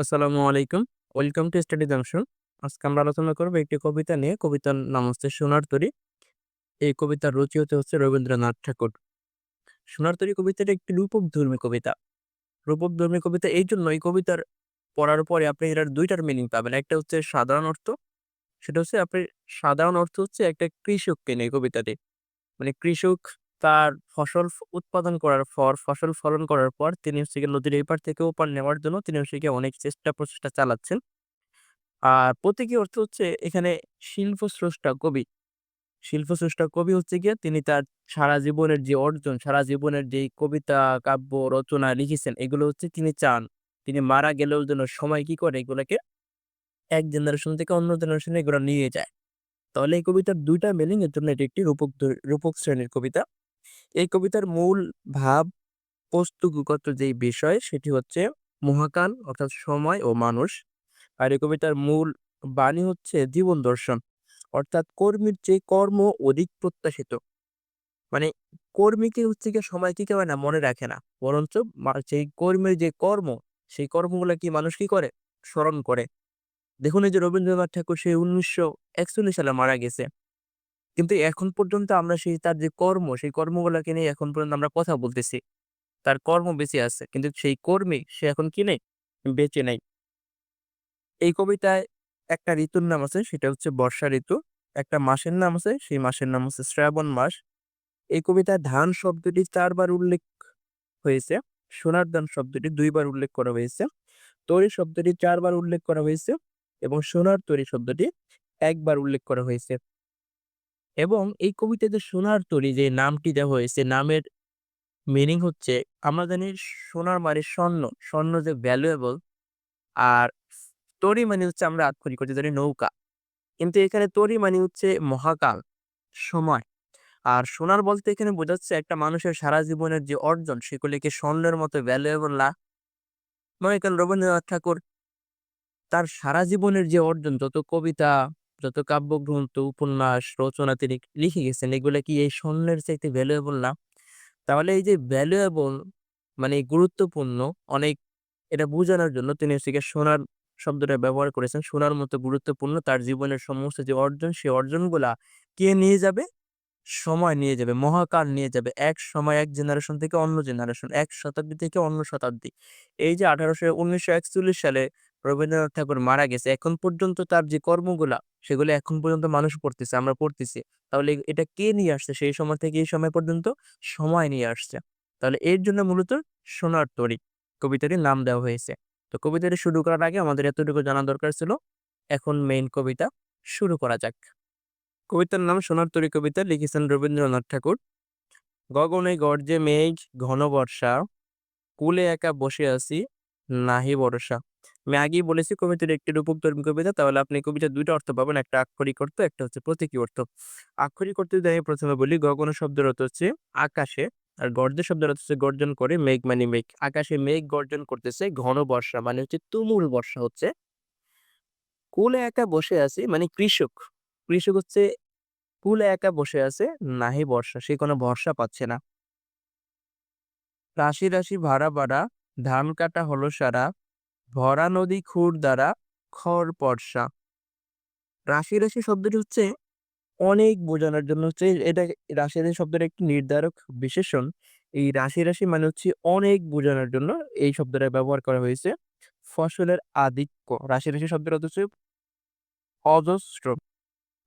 আসসালামু আলাইকুম। Welcome to study junction. আজকে আমরা আলোচনা করব একটি কবিতা নিয়ে। কবিতার নাম হচ্ছে 'সোনার তরী'। এই কবিতার রচয়িতা হচ্ছে রবীন্দ্রনাথ ঠাকুর। 'সোনার তরী' কবিতাটি একটি রূপকধর্মী কবিতা। রূপকধর্মী কবিতা এই জন্য এই কবিতার পড়ার পরে আপনি এটার ২ টার মিনিং পাবেন। একটা হচ্ছে সাধারণ অর্থ, সেটা হচ্ছে আপনি সাধারণ অর্থ হচ্ছে একটা কৃষককে নিয়ে কবিতাটি। মানে কৃষক তার ফসল উৎপাদন করার পর, ফসল ফলন করার পর তিনি হচ্ছে গিয়ে নদীর এই পার থেকে ওপার নেওয়ার জন্য তিনি হচ্ছে গিয়ে অনেক চেষ্টা প্রচেষ্টা চালাচ্ছেন। আর প্রতীকী অর্থ হচ্ছে এখানে শিল্প স্রষ্টা কবি। শিল্প স্রষ্টা কবি হচ্ছে গিয়ে তিনি তার সারা জীবনের যে অর্জন, সারা জীবনের যেই কবিতা, কাব্য রচনা লিখেছেন এগুলো হচ্ছে তিনি চান। তিনি মারা গেলেও যেন সময় কি করে এগুলোকে এক জেনারেশন থেকে অন্য জেনারেশনে এগুলো নিয়ে যায়। তাহলে এই কবিতার ২ টা মিনিং এর জন্য এটি একটি রূপক রূপক শ্রেণির কবিতা। এই কবিতার মূল ভাব, বস্তুগত যেই বিষয় সেটি হচ্ছে মহাকাল অর্থাৎ সময় ও মানুষ। আর এই কবিতার মূল বাণী হচ্ছে জীবন দর্শন। অর্থাৎ কর্মীর যে কর্ম অধিক প্রত্যাশিত। মানে কর্মীকে হচ্ছে কি সময় কি করে না মনে রাখে না। বরঞ্চ যেই কর্মীর যে কর্ম, সেই কর্মগুলা কি মানুষ কি করে? স্মরণ করে। দেখুন এই যে রবীন্দ্রনাথ ঠাকুর সেই ১৯৪১ সালে মারা গেছে। কিন্তু এখন পর্যন্ত আমরা সেই তার যে কর্ম, সেই কর্মগুলাকে নিয়ে এখন পর্যন্ত আমরা কথা বলতেছি। তার কর্ম বেঁচে আছে। কিন্তু সেই কর্মী সে এখন কি নেই? বেঁচে নেই। এই কবিতায় একটা ঋতুর নাম আছে সেটা হচ্ছে বর্ষা ঋতু। একটা মাসের নাম আছে সেই মাসের নাম হচ্ছে শ্রাবণ মাস। এই কবিতায় ধান শব্দটি চারবার উল্লেখ হয়েছে। সোনার ধান শব্দটি দুইবার উল্লেখ করা হয়েছে। তরী শব্দটি চারবার উল্লেখ করা হয়েছে এবং সোনার তরী শব্দটি একবার উল্লেখ করা হয়েছে। এবং এই কবিতায় যে সোনার তরী যে নামটি দেওয়া হয়েছে নামের মিনিং হচ্ছে আমরা জানি সোনার মানে স্বর্ণ। স্বর্ণ যে ভ্যালুয়েবল আর তরী মানে হচ্ছে আমরা আক্ষরিক অর্থে জানি নৌকা। কিন্তু এখানে তরী মানে হচ্ছে মহাকাল, সময়। আর সোনার বলতে এখানে বোঝাচ্ছে একটা মানুষের সারা জীবনের যে অর্জন সেগুলিকে স্বর্ণের মতো ভ্যালুয়েবল না। মনে করেন রবীন্দ্রনাথ ঠাকুর তার সারা জীবনের যে অর্জন যত কবিতা, যত কাব্যগ্রন্থ, উপন্যাস, রচনা তিনি লিখে গেছেন এগুলো কি এই স্বর্ণের চাইতে ভ্যালুয়েবল না? তাহলে এই যে ভ্যালুয়েবল মানে গুরুত্বপূর্ণ অনেক এটা বোঝানোর জন্য তিনি হচ্ছে সোনার শব্দটা ব্যবহার করেছেন। সোনার মতো গুরুত্বপূর্ণ তার জীবনের সমস্ত যে অর্জন সেই অর্জনগুলা কে নিয়ে যাবে? সময় নিয়ে যাবে, মহাকাল নিয়ে যাবে। এক সময় এক জেনারেশন থেকে অন্য জেনারেশন, এক শতাব্দী থেকে অন্য শতাব্দী। এই যে ১৮০০ ১৯৪১ সালে রবীন্দ্রনাথ ঠাকুর মারা গেছে। এখন পর্যন্ত তার যে কর্মগুলা সেগুলো এখন পর্যন্ত মানুষ পড়তেছে, আমরা পড়তেছি। তাহলে এটা কে নিয়ে আসছে সেই সময় থেকে এই সময় পর্যন্ত? সময় নিয়ে আসছে। তাহলে এর জন্য মূলত সোনার তরী কবিতাটির নাম দেওয়া হয়েছে। তো কবিতাটি শুরু করার আগে আমাদের এতটুকু জানা দরকার ছিল। এখন মেইন কবিতা শুরু করা যাক। কবিতার নাম 'সোনার তরী' কবিতা লিখেছেন রবীন্দ্রনাথ ঠাকুর। গগনে গর্জে মেঘ ঘন বর্ষা, কুলে একা বসে আছি নাহি ভরসা। আমি আগেই বলেছি কবিতাটি একটি রূপকধর্মী কবিতা। তাহলে আপনি কবিতার ২ টা অর্থ পাবেন। একটা আক্ষরিক অর্থ, একটা হচ্ছে প্রতীকী অর্থ। আক্ষরিক অর্থ যদি আমি ১ম এ বলি গগন শব্দের অর্থ হচ্ছে আকাশে। আর গর্জে শব্দের অর্থ হচ্ছে গর্জন করে, মেঘ মানে মেঘ। আকাশে মেঘ গর্জন করতেছে, ঘন বর্ষা মানে হচ্ছে তুমুল বর্ষা হচ্ছে। কূলে একা বসে আছি মানে কৃষক। কৃষক হচ্ছে কুলে একা বসে আছে, নাহি বর্ষা। সে কোনো ভরসা পাচ্ছে না। রাশি, রাশি ভাড়া বাড়া, ধান কাটা হলো সারা, ভরা নদী খুর দ্বারা খড় পরশা। রাশি, রাশি শব্দটি হচ্ছে অনেক বোঝানোর জন্য হচ্ছে এটা রাশি, রাশি শব্দের একটি নির্ধারক বিশেষণ। এই রাশি, রাশি মানে হচ্ছে অনেক বোঝানোর জন্য এই শব্দটা ব্যবহার করা হয়েছে। ফসলের আধিক্য। রাশি, রাশি শব্দের অর্থ হচ্ছে অজস্র।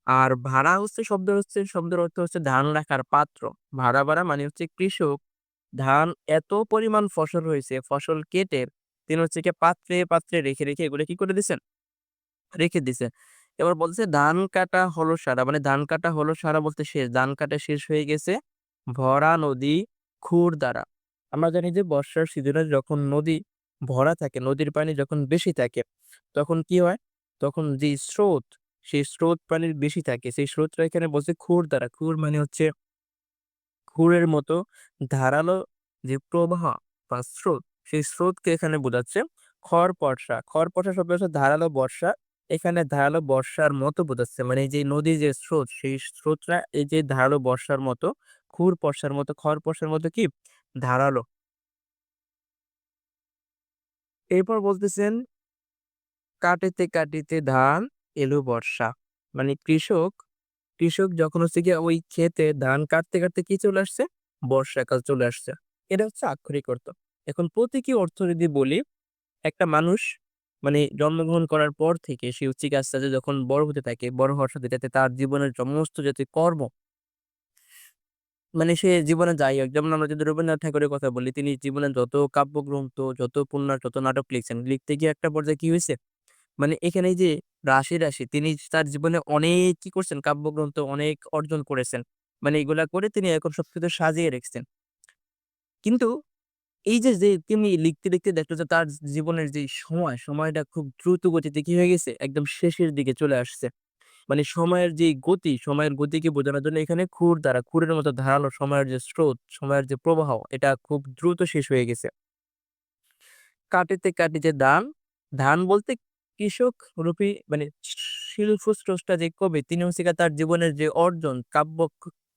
আর ভাড়া হচ্ছে শব্দ হচ্ছে শব্দের অর্থ হচ্ছে ধান রাখার পাত্র। ভাড়া ভাড়া মানে হচ্ছে কৃষক ধান এত পরিমাণ ফসল হয়েছে, ফসল কেটে তিনি হচ্ছে কি পাত্রে, পাত্রে রেখে, রেখে এগুলো কি করে দিছেন? রেখে দিছে। এবার বলছে ধান কাটা হলো সারা মানে ধান কাটা হলো সারা বলতে শেষ। ধান কাটা শেষ হয়ে গেছে ভরা নদী খুর দ্বারা। আমরা জানি যে বর্ষার সিজনে যখন নদী ভরা থাকে, নদীর পানি যখন বেশি থাকে, তখন কি হয়? তখন যে স্রোত, সেই স্রোত পানির বেশি থাকে। সেই স্রোতটা এখানে বলছে খুর দ্বারা। খুর মানে হচ্ছে খুরের মতো ধারালো যে প্রবাহ বা স্রোত, সেই স্রোতকে এখানে বোঝাচ্ছে। খড়-পরশা, খড়-পরশা শব্দ হচ্ছে ধারালো বর্ষা। এখানে ধারালো বর্ষার মতো বোঝাচ্ছে। মানে এই যে নদীর যে স্রোত, সেই স্রোতটা এই যে ধারালো বর্ষার মতো, খুর-পরশার মতো, খড়-পরশার মতো কি? ধারালো। এরপর বলতেছেন কাটিতে কাটিতে ধান এলো বর্ষা মানে কৃষক কৃষক যখন হচ্ছে গিয়ে ওই ক্ষেতে ধান কাটতে কাটতে কি চলে আসছে বর্ষাকাল চলে আসছে এটা হচ্ছে আক্ষরিক অর্থ এখন প্রতীকী অর্থ যদি বলি, একটা মানুষ মানে জন্মগ্রহণ করার পর থেকে সে গিয়ে আস্তে আস্তে যখন বড় হতে থাকে, বড় হওয়ার সাথে যাতে তার জীবনের সমস্ত যাতে কর্ম মানে সে জীবনে যাই হোক, যেমন আমরা যদি রবীন্দ্রনাথ ঠাকুরের কথা বলি, তিনি জীবনে যত কাব্যগ্রন্থ, যত উপন্যাস, যত নাটক লিখছেন, লিখতে গিয়ে একটা পর্যায়ে কি হয়েছে? মানে এখানে যে রাশি রাশি, তিনি তার জীবনে অনেক কি করছেন? কাব্যগ্রন্থ অনেক অর্জন করেছেন। মানে এগুলা করে তিনি এখন সবকিছু সাজিয়ে রেখেছেন। কিন্তু এই যে যে তিনি লিখতে লিখতে দেখল যে, তার জীবনের যে সময়, সময়টা খুব দ্রুত গতিতে কি হয়ে গেছে? একদম শেষের দিকে চলে আসছে। মানে সময়ের যে গতি, সময়ের গতিকে বোঝানোর জন্য এখানে খুর দ্বারা, খুরের মতো ধারালো সময়ের যে স্রোত, সময়ের যে প্রবাহ, এটা খুব দ্রুত শেষ হয়ে গেছে। কাটিতে কাটিতে ধান ধান বলতে কৃষক রূপী মানে শিল্প স্রষ্টা যে কবি তিনি হচ্ছে তার জীবনের যে অর্জন, কাব্য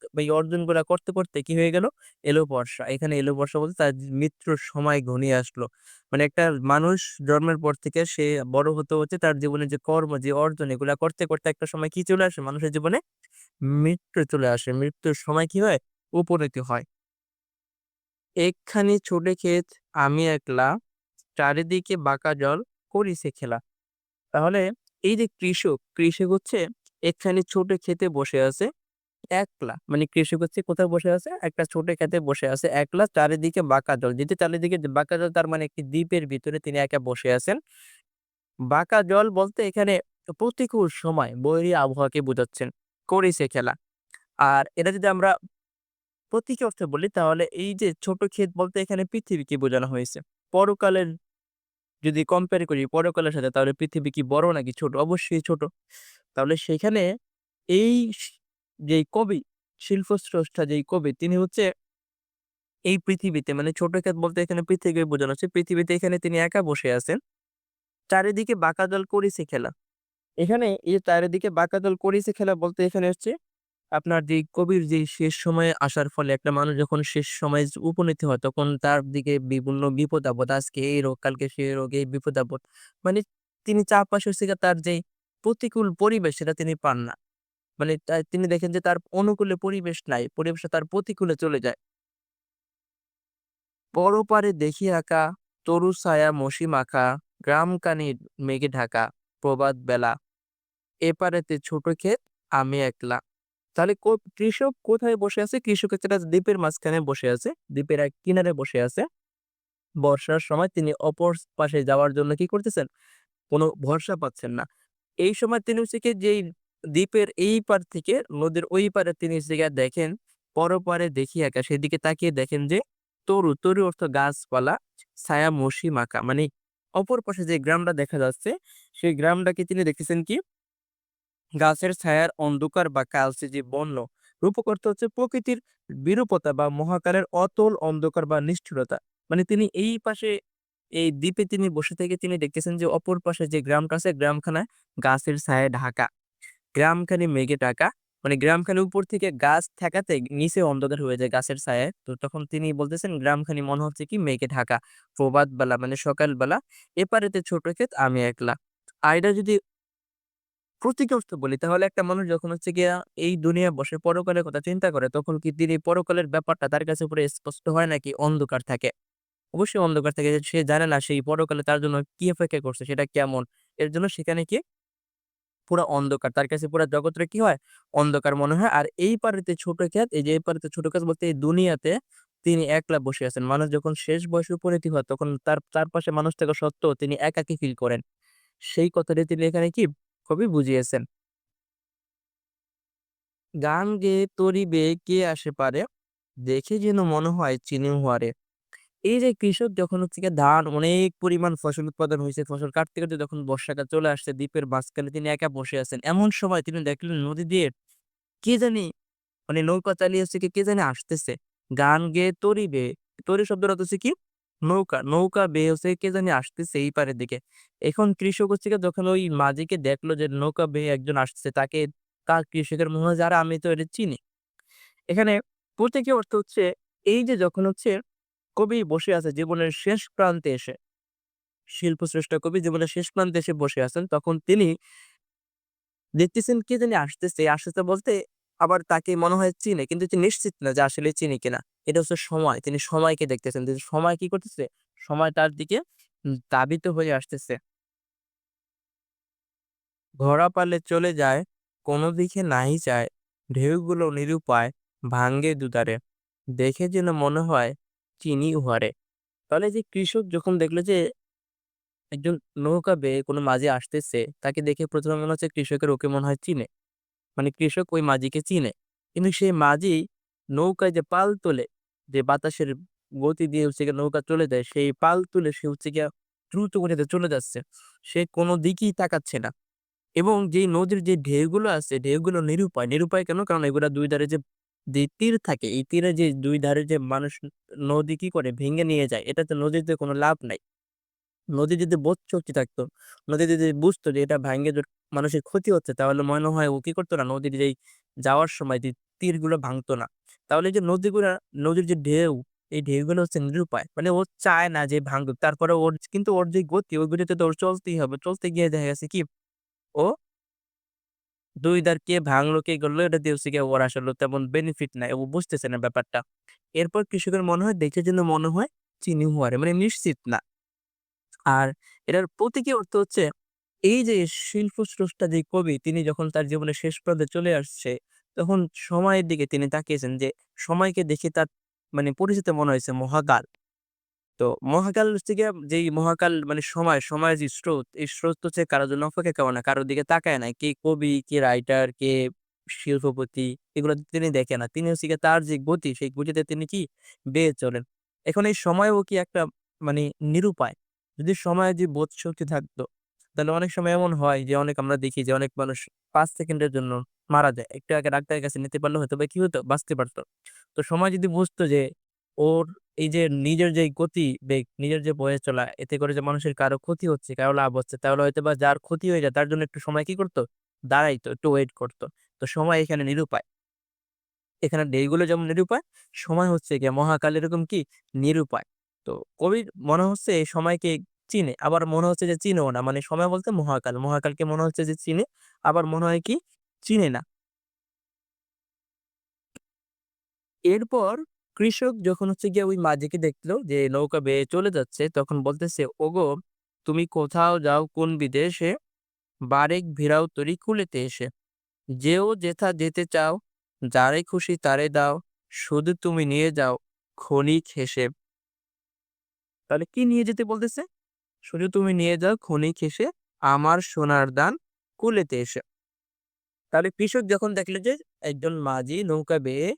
ক- এই অর্জনগুলা করতে করতে কি হয়ে গেল? এলো বর্ষা। এখানে এলো বর্ষা বলতে তার মৃত্যুর সময় ঘনিয়ে আসলো। মানে একটা মানুষ জন্মের পর থেকে সে বড় হতে হচ্ছে তার জীবনে যে কর্ম, যে অর্জন, এগুলা করতে করতে একটা সময় কি চলে আসে? মানুষের জীবনে মৃত্যু চলে আসে। মৃত্যুর সময় কি হয়? উপনীতি হয়। একখানি ছোটে ক্ষেত আমি একলা চারিদিকে বাঁকা জল, করিছে খেলা। তাহলে এই যে কৃষক কৃষক হচ্ছে একখানি ছোট ক্ষেতে বসে আছে। একলা। মানে কৃষক হচ্ছে কোথায় বসে আছে? একটা ছোট ক্ষেতে বসে আছে। একলা চারিদিকে বাঁকা জল। যেহেতু চারিদিকে বাঁকা জল, তার মানে একটি দ্বীপের ভিতরে তিনি একা বসে আছেন। বাঁকা জল বলতে এখানে প্রতিকূল সময় বৈরী আবহাওয়াকে বোঝাচ্ছেন। করিছে খেলা। আর এটা যদি আমরা প্রতীকী অর্থে বলি, তাহলে এই যে ছোট ক্ষেত বলতে এখানে পৃথিবীকে বোঝানো হয়েছে। পরকালের যদি কম্পেয়ার করি, পরকালের সাথে তাহলে পৃথিবী কি বড় নাকি ছোট? অবশ্যই ছোট। তাহলে সেখানে এই যেই কবি শিল্প স্রষ্টা যেই কবি, তিনি হচ্ছে এই পৃথিবীতে মানে ছোট ক্ষেত বলতে এখানে পৃথিবী বোঝানো হচ্ছে, পৃথিবীতে এখানে তিনি একা বসে আছেন। চারিদিকে বাঁকা জল করিছে খেলা। এখানে এই যে চারিদিকে বাঁকা জল করিছে খেলা বলতে এখানে হচ্ছে আপনার যে কবির যে শেষ সময়ে আসার ফলে একটা মানুষ যখন শেষ সময়ে উপনীত হয়, তখন তার দিকে বিভিন্ন বিপদ আপদ, আজকে এই রোগ, কালকে সেই রোগ, এই বিপদ আপদ মানে তিনি চারপাশে হচ্ছে তার যে প্রতিকূল পরিবেশ, সেটা তিনি পান না। মানে তিনি দেখেন যে, তার অনুকূলে পরিবেশ নাই, পরিবেশটা তার প্রতিকূলে চলে যায়। পরপারে দেখি আঁকা, তরু ছায়া মসি মাখা গ্রাম কানি মেঘে ঢাকা প্রবাদ বেলা। এপারেতে ছোট ক্ষেত, আমি একলা। তাহলে কৃষক কোথায় বসে আছে? কৃষক একটা দ্বীপের মাঝখানে বসে আছে, দ্বীপের এক কিনারে বসে আছে। বর্ষার সময় তিনি অপর পাশে যাওয়ার জন্য কি করতেছেন? কোনো ভরসা পাচ্ছেন না। এই সময় তিনি হচ্ছে কি, যেই দ্বীপের এই পার থেকে নদীর ওই পারে তিনি জায়গায় দেখেন, পরপারে দেখি একা সেদিকে তাকিয়ে দেখেন যে তরু তরু অর্থ গাছপালা, ছায়া মসি মাখা মানে অপর পাশে যে গ্রামটা দেখা যাচ্ছে, সেই গ্রামটাকে তিনি দেখতেছেন কি? গাছের ছায়ার অন্ধকার বা কালচে যে বন্য, রূপক অর্থ হচ্ছে প্রকৃতির বিরূপতা বা মহাকালের অতল অন্ধকার বা নিষ্ঠুরতা। মানে তিনি এই পাশে, এই দ্বীপে তিনি বসে থেকে তিনি দেখতেছেন যে অপর পাশে যে গ্রামটা আছে, গ্রামখানা গাছের ছায়ায় ঢাকা। গ্রামখানি মেঘে ঢাকা। মানে গ্রামখানি উপর থেকে গাছ ঠেকাতে নিচে অন্ধকার হয়ে যায় গাছের ছায়ায়। তো তখন তিনি বলতেছেন, গ্রামখানি মনে হচ্ছে কি মেঘে ঢাকা। প্রভাত বেলা মানে সকালবেলা এপারেতে ছোট ক্ষেত, আমি একলা। আইডা যদি প্রতীকী বলি, তাহলে একটা মানুষ যখন হচ্ছে গিয়া এই দুনিয়া বসে পরকালের কথা চিন্তা করে, তখন কি তিনি পরকালের ব্যাপারটা তার কাছে পুরো স্পষ্ট হয় নাকি অন্ধকার থাকে? অবশ্যই অন্ধকার থাকে সে জানে না সেই পরকালে তার জন্য কি অপেক্ষা করছে, সেটা কেমন? এর জন্য সেখানে কি পুরো অন্ধকার। তার কাছে পুরো জগৎটা কি হয়? অন্ধকার মনে হয়। আর এই পারেতে ছোট ক্ষেত এই যে এই পারেতে ছোট ক্ষেত বলতে এই দুনিয়াতে তিনি একলা বসে আছেন। মানুষ যখন শেষ বয়সে উপনীতি হয়, তখন তার চারপাশে মানুষ থাকা সত্ত্বেও তিনি একাকী ফিল করেন। সেই কথাটি তিনি এখানে কি কবি বুঝিয়েছেন? গান গেয়ে তরিবে কে আসে পারে, দেখে যেন মনে হয় চিনি হুয়ারে। এই যে কৃষক যখন হচ্ছে গিয়ে ধান অনেক পরিমাণ ফসল উৎপাদন হয়েছে ফসল কাটতে কাটতে যখন বর্ষাকাল চলে আসছে, দ্বীপের মাঝখানে তিনি একা বসে আছেন। এমন সময় তিনি দেখলেন নদী দিয়ে কে জানি মানে নৌকা চালিয়ে হচ্ছে কি কে জানি আসতেছে। গান গেয়ে তরি বেয়ে তরি শব্দটা হচ্ছে কি? নৌকা নৌকা বেয়ে হচ্ছে কে জানি আসতেছে এই পারের দিকে। এখন কৃষক হচ্ছে যখন ওই মাঝিকে দেখল যে নৌকা বেয়ে একজন আসছে তাকে তার কৃষকের মনে হয় যারা আমি তো এটা চিনি। এখানে প্রতীকী অর্থ হচ্ছে, এই যে যখন হচ্ছে কবি বসে আছে জীবনের শেষ প্রান্তে এসে। শিল্পশ্রেষ্ঠ কবি জীবনের শেষ প্রান্তে এসে বসে আছেন। তখন তিনি দেখতেছেন কি জানি আসতেছে। আসতেছে বলতে আবার তাকে মনে হয় চিনে, কিন্তু তিনি নিশ্চিত না যে আসলে চিনি কিনা। এটা হচ্ছে সময়। তিনি সময়কে দেখতেছেন। যে সময় কি করতেছে? সময় তার দিকে দাবিত হয়ে আসতেছে। ঘোড়া পালে চলে যায়, কোনো দিকে নাই যায়, ঢেউগুলো নিরুপায়, ভাঙ্গে দুধারে। দেখে যেন মনে হয় চিনি উহারে। তাহলে যে কৃষক যখন দেখল যে একজন নৌকা বেয়ে কোনো মাঝি আসতেছে, তাকে দেখে প্রথমে মনে হচ্ছে কৃষকের ওকে মনে হয় চিনে। মানে কৃষক ওই মাঝিকে চিনে। কিন্তু সেই মাঝি নৌকায় যে পাল তোলে, যে বাতাসের গতি দিয়ে হচ্ছে নৌকা চলে যায়, সেই পাল তুলে সে হচ্ছে গিয়ে দ্রুত গতিতে চলে যাচ্ছে। সে কোনো দিকেই তাকাচ্ছে না। এবং যে নদীর যে ঢেউগুলো আছে, ঢেউগুলো নিরুপায়। নিরুপায় কেন? কারণ এগুলা দুই ধারে যে যে তীর থাকে, এই তীরে যে দুই ধারে যে মানুষ নদী কি করে ভেঙে নিয়ে যায়, এটাতে নদীতে কোনো লাভ নাই। নদী যদি বোধ শক্তি থাকতো, নদী যদি বুঝতো যে এটা ভাঙ্গে মানুষের ক্ষতি হচ্ছে, তাহলে মনে হয় ও কি করতো না, নদীর যেই যাওয়ার সময় যে তীরগুলো ভাঙতো না। তাহলে যে নদীগুলা, নদীর যে ঢেউ, এই ঢেউগুলো হচ্ছে নিরুপায়। মানে ও চায় না যে ভাঙুক, তারপরে ওর, কিন্তু ওর যে গতি, ওই গতিতে তো ওর চলতেই হবে। চলতে গিয়ে দেখা গেছে কি, ও দুই ধার কে ভাঙলো, কে গড়লো, এটা দিয়ে হচ্ছে ওর আসলে তেমন বেনিফিট নাই। ও বুঝতেছে না ব্যাপারটা। এরপর কৃষকের মনে হয়, দেখে যেন মনে হয় চিনি হুয়ারে মানে নিশ্চিত না। আর এটার প্রতীকী অর্থ হচ্ছে, এই যে শিল্প স্রষ্টা যে কবি, তিনি যখন তার জীবনের শেষ প্রান্তে চলে আসছে, তখন সময়ের দিকে তিনি তাকিয়েছেন যে, সময়কে দেখে তার মানে পরিচিত মনে হয়েছে মহাকাল। তো মহাকাল গিয়ে যেই মহাকাল মানে সময়, সময়ের যে স্রোত, এই স্রোত হচ্ছে কারোর জন্য অপেক্ষা করে না? কারোর দিকে তাকায় না। কে কবি, কে রাইটার কে শিল্পপতি, এগুলো তিনি দেখে না। তিনি হচ্ছে তার যে গতি, সেই গতিতে তিনি কি বেয়ে চলেন। এখন এই সময়ও কি একটা মানে নিরুপায়? যদি সময়ে যে বোধ শক্তি থাকতো, তাহলে অনেক সময় এমন হয় যে অনেক আমরা দেখি যে অনেক মানুষ পাঁচ সেকেন্ডের জন্য মারা যায়। একটু আগে ডাক্তারের কাছে নিতে পারলে হয়তো বা কি হতো? বাঁচতে পারতো। তো সময় যদি বুঝতো যে ওর এই যে নিজের যে গতি বেগ, নিজের যে বয়ে চলা, এতে করে যে মানুষের কারও ক্ষতি হচ্ছে, কারও লাভ হচ্ছে, তাহলে হয়তো বা যার ক্ষতি হয়ে যায়, তার জন্য একটু সময় কি করতো? দাঁড়াইতো, একটু ওয়েট করতো। তো সময় এখানে নিরুপায়। এখানে ঢেউগুলো যেমন নিরুপায়, সময় হচ্ছে গিয়ে মহাকাল এরকম কি? নিরুপায়। তো কবির মনে হচ্ছে এই সময়কে চিনে, আবার মনে হচ্ছে যে চিনেও না। মানে সময় বলতে মহাকাল। মহাকালকে মনে হচ্ছে যে চিনে, আবার মনে হয় কি? চিনে না। এরপর কৃষক যখন হচ্ছে গিয়ে ওই মাঝিকে দেখল যে নৌকা বেয়ে চলে যাচ্ছে, তখন বলতেছে, ওগো, তুমি কোথাও যাও কোন বিদেশে? বারেক ভিড়াও তরি কুলেতে এসে। যেও যেথা যেতে চাও, যারে খুশি তারে দাও, শুধু তুমি নিয়ে যাও ক্ষণিক হেসে। তাহলে কি নিয়ে যেতে বলতেছে? শুধু তুমি নিয়ে যাও ক্ষণিক হেসে আমার সোনার দান কুলেতে এসে। তাহলে কৃষক যখন দেখল যে একজন মাঝি নৌকা বেয়ে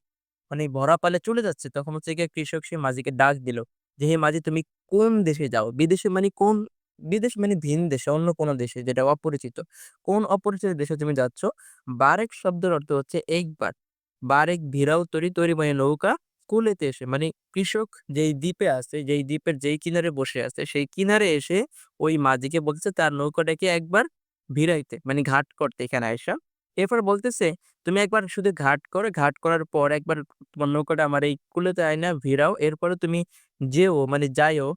মানে ভরা পালে চলে যাচ্ছে, তখন হচ্ছে গিয়ে কৃষক সে মাঝিকে ডাক দিল যে, হে মাঝি, তুমি কোন দেশে যাও? বিদেশে মানে কোন, বিদেশ মানে ভিন দেশে, অন্য কোনো দেশে যেটা অপরিচিত। কোন অপরিচিত দেশে তুমি যাচ্ছ? বারেক শব্দের অর্থ হচ্ছে একবার। বারেক ভিড়াও তরি তরি মানে নৌকা কুলেতে এসে। মানে কৃষক যেই দ্বীপে আছে, যেই দ্বীপের যেই কিনারে বসে আছে, সেই কিনারে এসে ওই মাঝিকে বলছে তার নৌকাটাকে একবার ভিড়াইতে মানে ঘাট করতে এখানে আয়সা এরপর বলতেছে তুমি একবার শুধু ঘাট করো, ঘাট করার পর একবার তোমার নৌকাটা আমার এই কুলেতে আয়না ভিড়াও। এরপরে তুমি যেও মানে যাইও,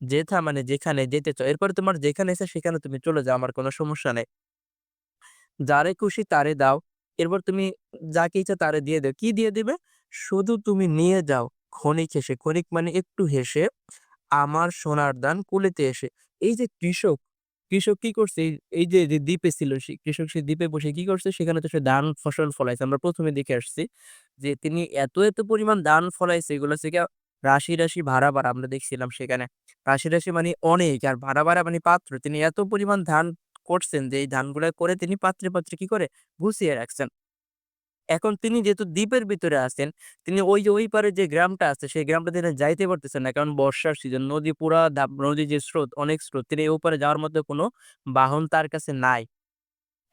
যেথা মানে যেখানে যেতে চাও, এরপরে তোমার যেখানে এসে সেখানে তুমি চলে যাও, আমার কোনো সমস্যা নেই। যারে খুশি তারে দাও। এরপর তুমি যাকে ইচ্ছা তারে দিয়ে দাও। কি দিয়ে দিবে? শুধু তুমি নিয়ে যাও, ক্ষণিক হেসে, ক্ষণিক মানে একটু হেসে, আমার সোনার দান কুলেতে এসে। এই যে কৃষক কৃষক কি করছে? এই যে দ্বীপে ছিল সে, কৃষক সে দ্বীপে বসে কি করছে? সেখানে তো সে ধান ফসল ফলাইছে। আমরা প্রথমে দেখে আসছি যে, তিনি এত এত পরিমাণ ধান ফলাইছে। এগুলো থেকে রাশি রাশি, ভাড়া ভাড়া আমরা দেখছিলাম সেখানে। রাশি রাশি মানে অনেক আর ভাড়া ভাড়া মানে পাত্র। তিনি এত পরিমাণ ধান করছেন যে, এই ধানগুলো করে তিনি পাত্রে পাত্রে কি করে? গুছিয়ে রাখছেন। এখন তিনি যেহেতু দ্বীপের ভিতরে আছেন, তিনি ওই যে, ওই পারে যে গ্রামটা আছে, সেই গ্রামটা তিনি যাইতে পারতেছেন না। কারণ বর্ষার সিজন নদী পুরা দা- নদীর যে স্রোত, অনেক স্রোত, তিনি এই ওপারে যাওয়ার মধ্যে কোনো বাহন তার কাছে নাই।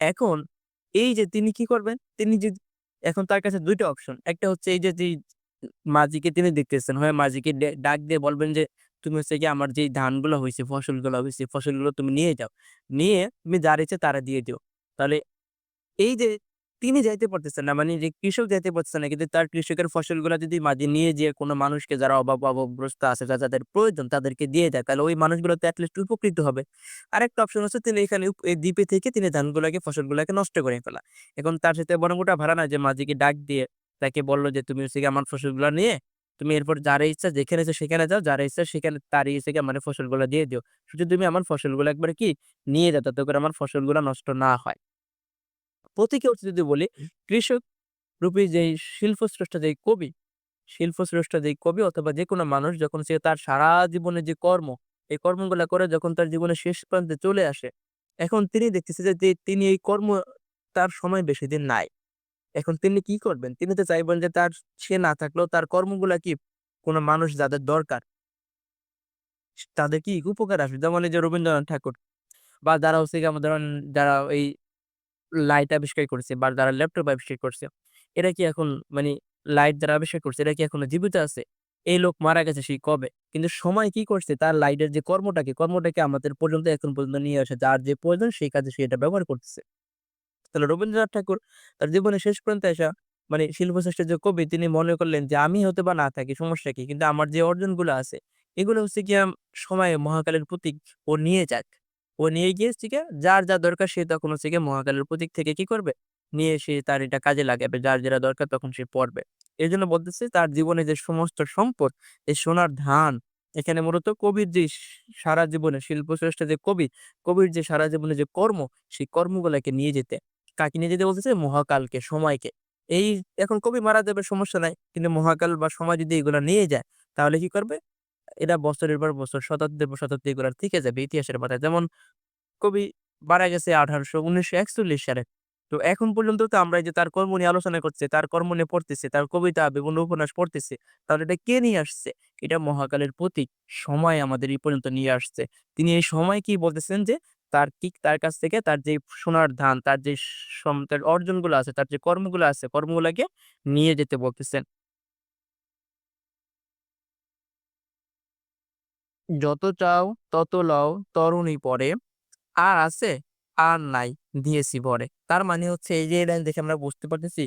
এখন এই যে তিনি কি করবেন? তিনি যে, এখন তার কাছে দুইটা অপশন একটা হচ্ছে এই যে মাঝিকে তিনি দেখতেছেন, হয়, মাঝিকে ডে- ডাক দিয়ে বলবেন যে, তুমি হচ্ছে কি আমার যে ধানগুলো হয়েছে ফসলগুলো হয়েছে ফসলগুলো তুমি নিয়ে যাও। নিয়ে তুমি যার ইচ্ছে তারা দিয়ে দিও। তাহলে এই যে তিনি যাইতে পারতেছেন না। মানে যে কৃষক যাইতে পারতেছে না। কিন্তু তার কৃষকের ফসলগুলা যদি মাঝে নিয়ে যেয়ে কোনো মানুষকে যারা অভাব অভাবগ্রস্ত আছে, যা যাদের প্রয়োজন তাদেরকে দিয়ে দেয়, তাহলে ওই মানুষগুলো তো এট লিস্ট উপকৃত হবে। আরেকটা অপশন হচ্ছে তিনি এখানে এই দ্বীপে থেকে তিনি ধানগুলাকে ফসলগুলাকে নষ্ট করে ফেলা। এখন তার সাথে বরং ওটা ভাড়া না যে মাঝিকে ডাক দিয়ে তাকে বলল যে, "তুমি হচ্ছে আমার ফসলগুলা নিয়ে তুমি এরপর যার ইচ্ছা যেখানে ইচ্ছা সেখানে যাও। যার ইচ্ছা সেখানে তারই হচ্ছে গিয়ে মানে ফসলগুলা দিয়ে দিও। শুধু তুমি আমার ফসলগুলা একবার কি নিয়ে যাও যাতে করে আমার ফসলগুলা নষ্ট না হয়।" প্রতীকী অর্থে যদি বলি, কৃষক রূপী যেই শিল্পস্রষ্টা যে কবি, শিল্পস্রষ্টা যে কবি অথবা যেকোনো মানুষ যখন সে তার সারা জীবনের যে কর্ম, এই কর্মগুলা করে যখন তার জীবনের শেষ প্রান্তে চলে আসে, এখন তিনি দেখতেছে যে তিনি এই কর্ম তার সময় বেশি দিন নাই। এখন তিনি কি করবেন? তিনি তো চাইবেন যে তার সে না থাকলেও তার কর্মগুলা কি কোনো মানুষ যাদের দরকার তাদের কি উপকার আসবে। যেমন এই যে রবীন্দ্রনাথ ঠাকুর বা যারা হচ্ছে ধরেন যারা এই লাইট আবিষ্কার করেছে বা যারা ল্যাপটপ আবিষ্কার করছে, এরা কি এখন মানে লাইট যারা আবিষ্কার করছে এরা কি এখনও জীবিত আছে? এই লোক মারা গেছে সেই কবে। কিন্তু সময় কি করছে তার লাইটের যে কর্মটাকে, কর্মটাকে আমাদের পর্যন্ত এখন পর্যন্ত নিয়ে আসে। যার যে প্রয়োজন সেই কাজে সে এটা ব্যবহার করতেছে। তাহলে রবীন্দ্রনাথ ঠাকুর তার জীবনের শেষ পর্যন্ত আইসা মানে শিল্পশ্রেষ্ঠ যে কবি তিনি মনে করলেন যে আমি হয়তো বা না থাকি সমস্যা কি? কিন্তু আমার যে অর্জনগুলো আছে এগুলো হচ্ছে কি সময়ে মহাকালের প্রতীক ও নিয়ে যাক। ও নিয়ে গিয়ে হচ্ছে যার যা দরকার সে তখন হচ্ছে মহাকালের প্রতীক থেকে কি করবে? নিয়ে সে তার এটা কাজে লাগাবে। যার যেটা দরকার তখন সে পড়বে। এই জন্য বলতেছে তার জীবনে যে সমস্ত সম্পদ, এই সোনার ধান এখানে মূলত কবির যে সারা জীবনে শিল্পশ্রেষ্ঠ যে কবি, কবির যে সারা জীবনে যে কর্ম, সেই কর্মগুলাকে নিয়ে যেতে। কাকে নিয়ে যেতে বলতেছে? মহাকালকে, সময়কে। এই এখন কবি মারা যাবে সমস্যা নাই। কিন্তু মহাকাল বা সময় যদি এগুলা নিয়ে যায় তাহলে কি করবে? এরা বছরের পর বছর, শতাব্দীর পর শতাব্দী এগুলা থেকে যাবে ইতিহাসের পাতায়। যেমন কবি মারা গেছে ১৮০০ ১৯৪১ সালে। তো এখন পর্যন্ত তো আমরা যে তার কর্ম নিয়ে আলোচনা করছি, তার কর্ম নিয়ে পড়তেছি, তার কবিতা, বিভিন্ন উপন্যাস পড়তেছি। তাহলে এটা কে নিয়ে আসছে? এটা মহাকালের প্রতীক। সময় আমাদের এই পর্যন্ত নিয়ে আসছে। তিনি এই সময় কি বলতেছেন যে তার ঠিক তার কাছ থেকে তার যে সোনার ধান, তার যে তার অর্জনগুলো আছে, তার যে কর্মগুলো আছে, কর্মগুলাকে নিয়ে যেতে বলতেছেন। যত চাও তত লও তরুণী পরে, আর আছে আর নাই দিয়েছি ভরে। তার মানে হচ্ছে এই যে লাইন দেখে আমরা বুঝতে পারতেছি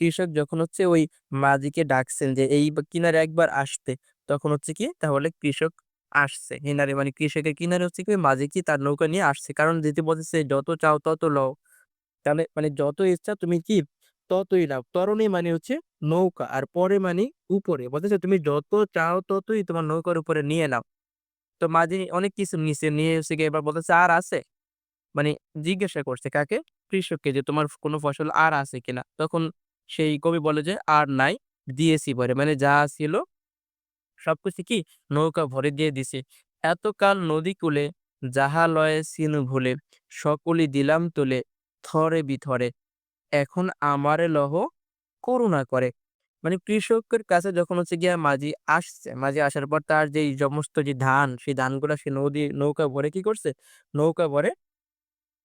কৃষক যখন হচ্ছে ওই মাঝিকে ডাকছেন যে এই কিনারে একবার আসতে, তখন হচ্ছে কি তাহলে কৃষক আসছে। কিনারে মানে কৃষকের কিনারে হচ্ছে কি মাঝি কি তার নৌকা নিয়ে আসছে। কারণ দিতে বলতেছে যত চাও তত লও। তাহলে মানে যত ইচ্ছা তুমি কি ততই নাও। তরণী মানে হচ্ছে নৌকা আর পরে মানে উপরে। বলতেছে তুমি যত চাও ততই তোমার নৌকার উপরে নিয়ে নাও। তো মাঝি অনেক কিছু নিছে, নিয়ে হচ্ছে গিয়ে এবার বলতেছে আর আছে? মানে জিজ্ঞাসা করছে কাকে? কৃষককে যে তোমার কোনো ফসল আর আছে কিনা? তখন সেই কবি বলে যে আর নাই দিয়েছি ভরে। মানে যা ছিল সবকিছু কি নৌকা ভরে দিয়ে দিছি। এতকাল নদী কূলে যাহা লয়ে ছিনু ভুলে, সকলই দিলাম তুলে থরে বিথরে। এখন আমারে লহ করুণা করে। মানে কৃষকের কাছে যখন হচ্ছে গিয়া মাঝি আসছে, মাঝি আসার পর তার যে সমস্ত যে ধান, সেই ধানগুলা সে নদী নৌকা ভরে কি করছে? নৌকা ভরে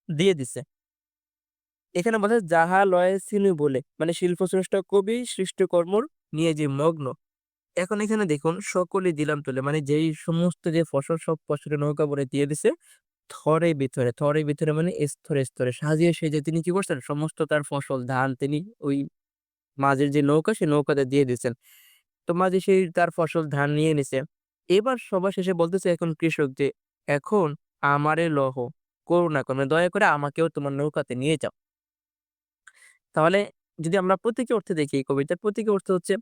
দিয়ে দিছে। এখানে বলা যাহা লয়ে ছিনু বলে মানে শিল্পস্রষ্টা কবি সৃষ্টকর্মর নিয়ে যে মগ্ন। এখন এখানে দেখুন সকলই দিলাম তুলে মানে যেই সমস্ত যে ফসল সব ফসলে নৌকা ভরে দিয়ে দিছে থরে ভিতরে, থরে ভিতরে মানে স্তরে, স্তরে সাজিয়ে সেজে তিনি কি করছেন? সমস্ত তার ফসল ধান তিনি ওই মাঝের যে নৌকা সেই নৌকাতে দিয়ে দিছেন। তো মাঝি সেই তার ফসল ধান নিয়ে নিছে। এবার সবার শেষে বলতেছে এখন কৃষক যে, "এখন আমারে লহ করুণা করে মানে দয়া করে আমাকেও তোমার নৌকাতে নিয়ে যাও।" তাহলে যদি আমরা প্রতীকী অর্থে দেখি এই কবিতার প্রতীকী অর্থ হচ্ছে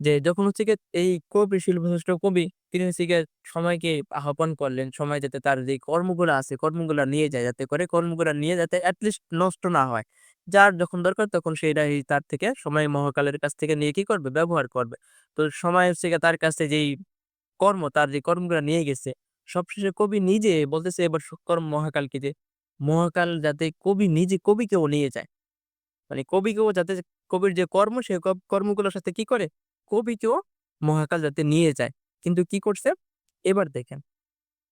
যে যখন হচ্ছে এই কবি শিল্পশ্রেষ্ঠ কবি তিনি হচ্ছে গিয়ে সময়কে আহ্বান করলেন। সময় যাতে তার যে কর্মগুলা আছে কর্মগুলা নিয়ে যায় যাতে করে কর্মগুলা নিয়ে যাতে এট লিস্ট নষ্ট না হয়। যার যখন দরকার তখন সেটাই তার থেকে সময় মহাকালের কাছ থেকে নিয়ে কি করবে? ব্যবহার করবে। তো সময় হচ্ছে তার কাছে যেই কর্ম তার যে কর্মগুলো নিয়ে গেছে সবশেষে কবি নিজে বলতেছে এবার কর্ম মহাকালকে যে মহাকাল যাতে কবি নিজে কবিকেও নিয়ে যায়। মানে কবিকেও যাতে কবির যে কর্ম সে কর্মগুলোর সাথে কি করে? কবিকেও মহাকাল যাতে নিয়ে যায়। কিন্তু কি করছে? এবার দেখেন,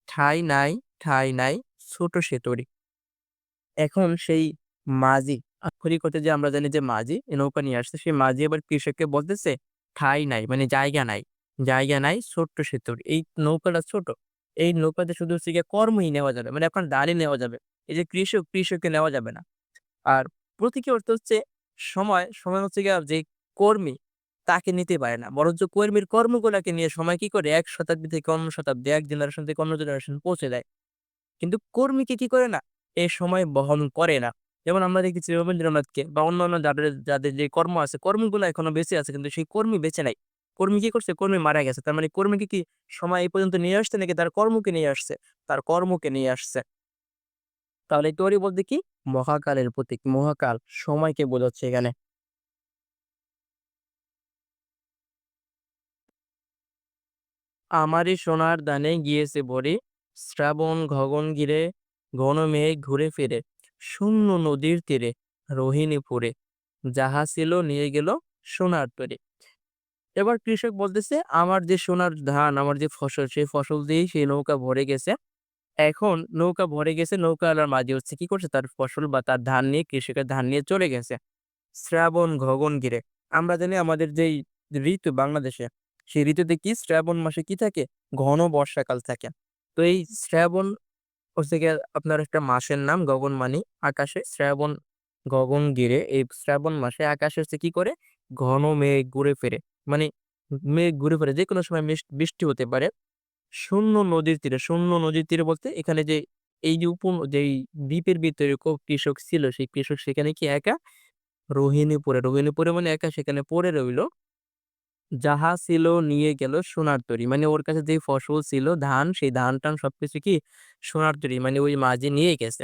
ঠাই নাই, ঠাই নাই ছোট সে তরী। এখন সেই মাঝি আক্ষরিক অর্থে যে আমরা জানি যে মাঝি নৌকা নিয়ে আসছে। সেই মাঝি এবার কৃষককে বলতেছে, ঠাঁই নাই মানে জায়গা নাই। জায়গা নাই ছোট্ট সে তরী। এই নৌকাটা ছোট। এই নৌকাতে শুধু হচ্ছে গিয়ে কর্মই নেওয়া যাবে। মানে আপনার দাঁড়িয়ে নেওয়া যাবে। এই যে কৃষক, কৃষককে নেওয়া যাবে না। আর প্রতীকী অর্থ হচ্ছে সময় সময় হচ্ছে গিয়ে যে কর্মী তাকে নিতে পারে না বরঞ্চ কর্মীর কর্মগুলাকে নিয়ে সময় কি করে এক শতাব্দী থেকে অন্য শতাব্দী এক জেনারেশন থেকে অন্য জেনারেশন পৌঁছে দেয় কিন্তু কর্মীকে কি করে না এ সময় বহন করে না যেমন আমরা দেখেছি রবীন্দ্রনাথকে বা অন্যান্য যাদের যাদের যে কর্ম আছে, কর্মগুলো এখনও বেঁচে আছে, কিন্তু সেই কর্মী বেঁচে নাই। কর্মী কি করছে? কর্মী মারা গেছে। তার মানে কর্মীকে কি সময় এই পর্যন্ত নিয়ে আসছে নাকি তার কর্মকে নিয়ে আসছে? তার কর্মকে নিয়ে আসছে। তাহলে তৈরি বলতে কি? মহাকালের প্রতীক। মহাকাল সময়কে বোঝাচ্ছে এখানে। আমারই সোনার দানে গিয়েছে ভরে শ্রাবণ গগন ঘিরে, ঘন মেঘ ঘুরে ফিরে। শূন্য নদীর তীরে রোহিণীপুরে যাহা ছিল নিয়ে গেল সোনার তরে। এবার কৃষক বলতেছে, আমার যে সোনার ধান, আমার যে ফসল, সেই ফসল দিয়েই সেই নৌকা ভরে গেছে। এখন নৌকা ভরে গেছে, নৌকা আলার মাঝি হচ্ছে কি করছে? তার ফসল বা তার ধান নিয়ে, কৃষকের ধান নিয়ে চলে গেছে। শ্রাবণ ঘগন ঘিরে। আমরা জানি আমাদের যেই ঋতু বাংলাদেশে, সেই ঋতুতে কি? শ্রাবণ মাসে কি থাকে? ঘন বর্ষাকাল থাকে। তো এই শ্রাবণ হচ্ছে গিয়ে আপনার একটা মাসের নাম গগনমানি আকাশে শ্রাবণ গগন ঘিরে এই শ্রাবণ মাসে আকাশে হচ্ছে কি করে? ঘন মেঘ ঘুরে ফেরে। মানে মেঘ ঘুরে ফেরে যে কোনো সময় বৃষ্টি হতে পারে। শূন্য নদীর তীরে, শূন্য নদীর তীরে বলতে এখানে যে এই যে উপ যেই দ্বীপের ভিতরে কৃষক ছিল, সেই কৃষক সেখানে কি একা? রোহিণীপুরে রোহিণীপুরে মানে একা সেখানে পড়ে রইল। যাহা ছিল নিয়ে গেল সোনার তরী। মানে ওর কাছে যে ফসল ছিল, ধান, সেই ধান টান সবকিছু কি সোনার তরী মানে ওই মাঝি নিয়ে গেছে।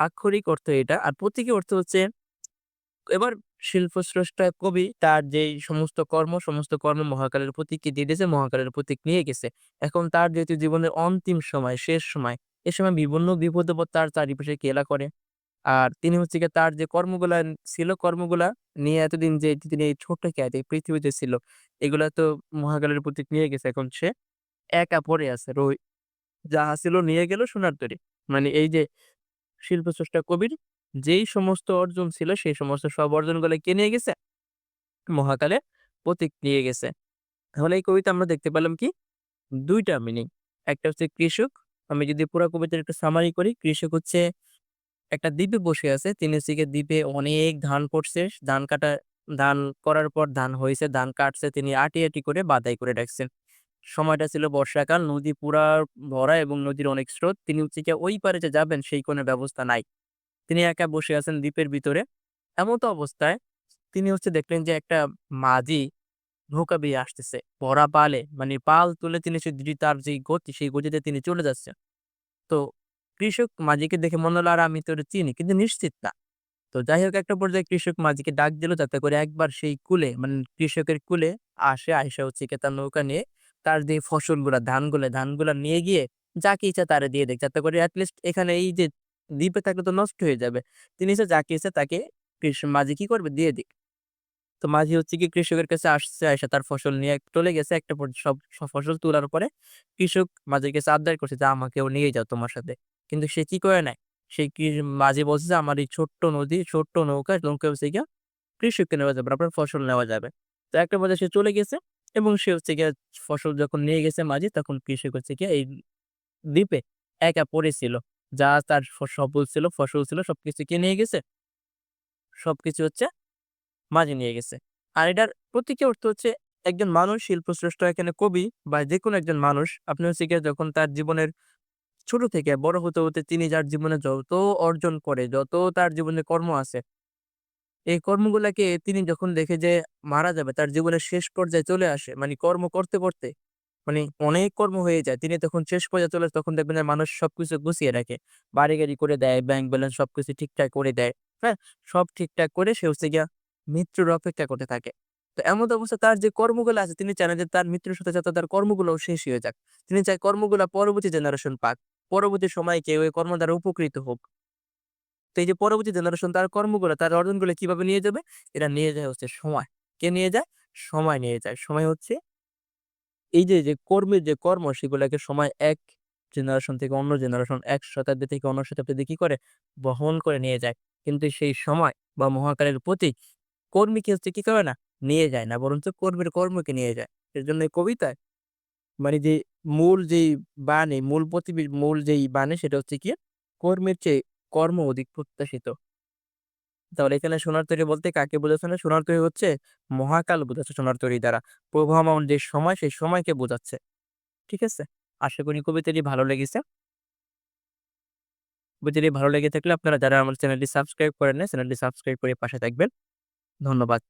আক্ষরিক অর্থ এটা। আর প্রতীকী অর্থ হচ্ছে, এবার শিল্পস্রষ্টা কবি তার যেই সমস্ত কর্ম সমস্ত কর্ম মহাকালের প্রতীককে দিয়ে দিয়েছে, মহাকালের প্রতীক নিয়ে গেছে। এখন তার যেহেতু জীবনের অন্তিম সময়, শেষ সময়, এ সময় বিভিন্ন বিপদ তার চারিপাশে কেলা করে। আর তিনি হচ্ছে গিয়ে তার যে কর্মগুলা ছিল কর্মগুলা নিয়ে এতদিন যে তিনি এই ছোট্ট ক্যাট এই পৃথিবীতে ছিল, এগুলা তো মহাকালের প্রতীক নিয়ে গেছে। এখন সে একা পড়ে আছে। রই যাহা ছিল নিয়ে গেল সোনার তরী। মানে এই যে শিল্পস্রষ্টা কবির যেই সমস্ত অর্জন ছিল, সেই সমস্ত সব অর্জনগুলো কে নিয়ে গেছে? মহাকালে প্রতীক নিয়ে গেছে। তাহলে এই কবিতা আমরা দেখতে পেলাম কি? দুইটা মিনিং একটা হচ্ছে কৃষক। আমি যদি পুরো কবিতার একটু সামারি করি, কৃষক হচ্ছে একটা দ্বীপে বসে আছে। তিনি হচ্ছে দ্বীপে অনেক ধান পড়ছে ধান কাটা, ধান করার পর ধান হয়েছে, ধান কাটছে। তিনি আটি আটি করে বাদাই করে রাখছেন। সময়টা ছিল বর্ষাকাল, নদী পুরা ভরা এবং নদীর অনেক স্রোত। তিনি হচ্ছে ওই পারে যে যাবেন, সেই কোনো ব্যবস্থা নাই। তিনি একা বসে আছেন দ্বীপের ভিতরে। এমন তো অবস্থায় তিনি হচ্ছে দেখলেন যে একটা মাঝি নৌকা বেয়ে আসতেছে। ভরা পালে মানে পাল তুলে তিনি সে তার যে গতি, সেই গতিতে তিনি চলে যাচ্ছেন। তো কৃষক মাঝিকে দেখে মনে হলো, আর, আমি তোর চিনি। কিন্তু নিশ্চিত না। তো যাই হোক একটা পর্যায়ে কৃষক মাঝিকে ডাক দিল যাতে করে একবার সেই কুলে মানে কৃষকের কুলে আসে আয়সা হচ্ছে তার নৌকা নিয়ে, তার যে ফসলগুলা, ধানগুলা ধানগুলা নিয়ে গিয়ে যাকে ইচ্ছা তারে দিয়ে দেখ যাতে করে অ্যাটলিস্ট এখানে এই যে দ্বীপে থাকলে তো নষ্ট হয়ে যাবে। তিনি ইচ্ছা যাকে ইচ্ছা তাকে কৃষক মাঝি কি করবে? দিয়ে দিক। তো মাঝি হচ্ছে কি কৃষকের কাছে আসছে আয়সা তার ফসল নিয়ে চলে গেছে। একটা সব ফসল তোলার পরে কৃষক মাঝির কাছে আবদার করছে যে, আমাকেও নিয়ে যাও তোমার সাথে। কিন্তু সে কি করে নেয়? সে কি মাঝে বলছে যে, আমার এই ছোট্ট নদী, ছোট্ট নৌকা নৌকা হচ্ছে গিয়া কৃষককে নেওয়া যাবে, আপনার ফসল নেওয়া যাবে। তো একটা পর্যায়ে সে চলে গেছে এবং সে হচ্ছে গিয়া ফসল যখন নিয়ে গেছে মাঝে, তখন কৃষক হচ্ছে গিয়া এই দ্বীপে একা পড়েছিল। যা তার সবল ছিল, ফসল ছিল, সবকিছু কে নিয়ে গেছে? সবকিছু হচ্ছে মাঝে নিয়ে গেছে। আর এটার প্রতীকী অর্থ হচ্ছে একজন মানুষ শিল্প শিল্পশ্রেষ্ঠ এখানে কবি বা যে কোনো একজন মানুষ, আপনি হচ্ছে গিয়ে যখন তার জীবনের ছোট থেকে বড় হতে হতে তিনি যার জীবনে যত অর্জন করে, যত তার জীবনে কর্ম আছে, এই কর্মগুলাকে তিনি যখন দেখে যে মারা যাবে, তার জীবনের শেষ পর্যায়ে চলে আসে মানে কর্ম করতে করতে মানে অনেক কর্ম হয়ে যায়, তিনি তখন শেষ পর্যায়ে চলে তখন দেখবেন যে মানুষ সবকিছু গুছিয়ে রাখে বাড়ি গাড়ি করে দেয় ব্যাংক ব্যালেন্স সবকিছু ঠিকঠাক করে দেয় হ্যাঁ? সব ঠিকঠাক করে সে হচ্ছে গিয়া মৃত্যুর অপেক্ষা করতে থাকে। তো এমন অবস্থা তার যে কর্মগুলো আছে, তিনি চান যে তার মৃত্যুর সাথে সাথে তার কর্মগুলো শেষ হয়ে যাক। তিনি চায় কর্মগুলা পরবর্তী জেনারেশন পাক। পরবর্তী সময় কেউ ওই কর্ম দ্বারা উপকৃত হোক। তো এই যে পরবর্তী জেনারেশন তার কর্মগুলো, তার অর্জনগুলো কীভাবে নিয়ে যাবে? এটা নিয়ে যায় হচ্ছে সময়। কে নিয়ে যায়? সময় নিয়ে যায়। সময় হচ্ছে এই যে যে কর্মের যে কর্ম, সেগুলাকে সময় এক জেনারেশন থেকে অন্য জেনারেশন এক শতাব্দী থেকে অন্য শতাব্দী কি করে? বহন করে নিয়ে যায়। কিন্তু সেই সময় বা মহাকালের প্রতীক কর্মীকে হচ্ছে? কি করে না? নিয়ে যায় না। বরঞ্চ কর্মীর কর্মকে নিয়ে যায়। এর জন্য কবিতায় মানে যে মূল যেই বাণী, মূল প্রতিবি, মূল যেই বাণী সেটা হচ্ছে কি? কর্মের চেয়ে কর্ম অধিক প্রত্যাশিত। তাহলে এখানে সোনার তৈরি বলতে কাকে বোঝাচ্ছে না? সোনার তৈরি হচ্ছে মহাকাল বোঝাচ্ছে সোনার তৈরি দ্বারা। প্রবাহমান যে সময়, সেই সময়কে বোঝাচ্ছে। ঠিক আছে? আশা করি কবিতাটি ভালো লেগেছে। কবিতাটি ভালো লেগে থাকলে আপনারা যারা আমার চ্যানেলটি সাবস্ক্রাইব করেন না চ্যানেলটি সাবস্ক্রাইব করে পাশে থাকবেন। ধন্যবাদ।